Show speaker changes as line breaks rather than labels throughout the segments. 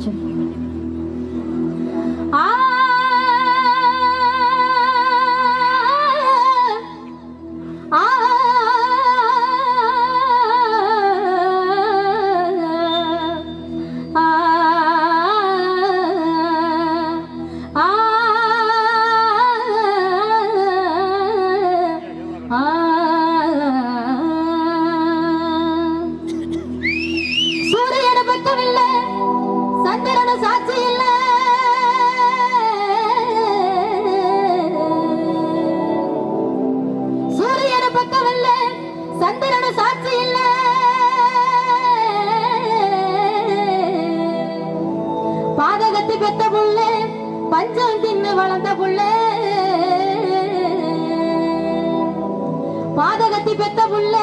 去 சூரியன பக்கமில்ல சந்திரன சாட்சி இல்ல. சூரியன பக்கமில்ல சந்திரன சாட்சி இல்ல. பாதகத்தி பெத்த புள்ள பஞ்சம் தின்னு வளர்ந்த புள்ள. பாதகத்தி பெத்த புள்ள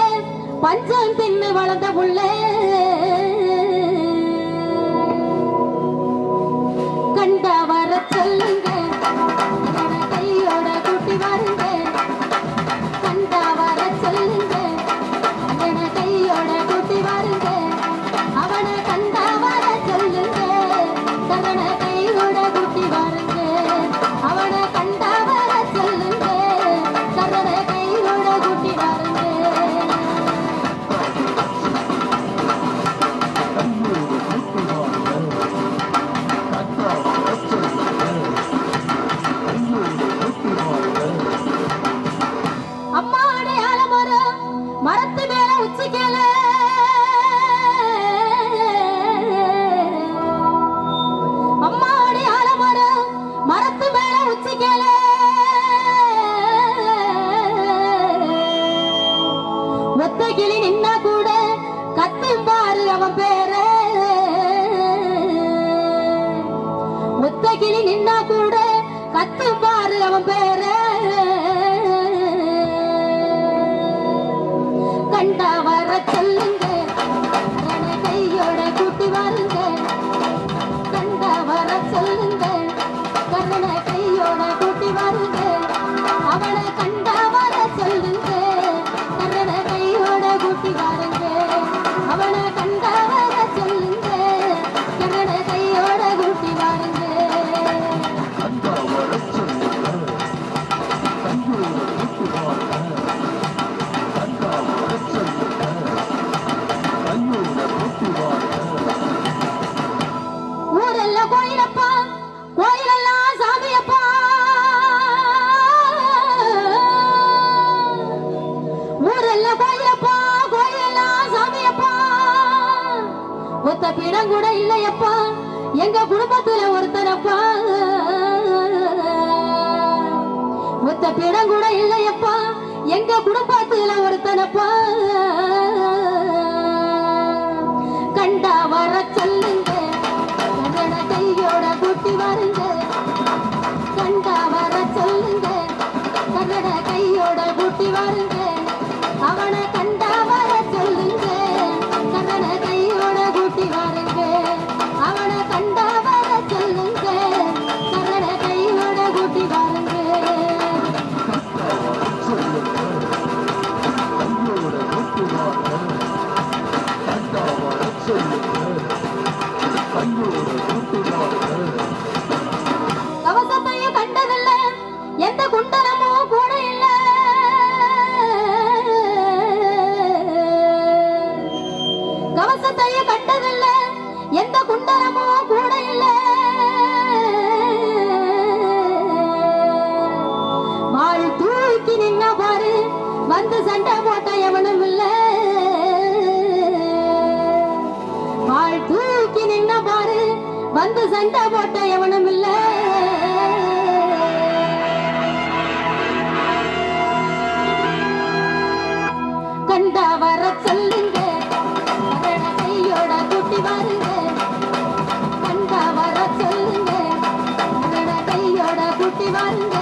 பஞ்சம் தின்னு வளர்ந்த புள்ள. நின்னா கூட கத்தும் பாரு அவன் பேர. முத்தகிளி நின்னா கூட கத்தும் பாரு அவன் பேர. ஊரெல்லாம் கோயிலப்பா கோயிலெல்லாம் சாமியப்பா. ஒத்த பீடம் கூட இல்லையப்பா எங்க குடும்பத்துல ஒருத்தனப்பா. ஒத்த பீடம் கூட இல்லையப்பா எங்க குடும்பத்துல ஒருத்தனப்பா. வந்து சண்டை போட்ட எவனும் இல்ல. ஆள் தூக்கி நின்ன பாரு வந்து சண்டை போட்ட எவனும் இல்ல. கண்டா வர சொல்லுங்க கையோட கூட்டி வாருங்க. கண்டா வர சொல்லுங்க கையோட கூட்டி வாருங்க.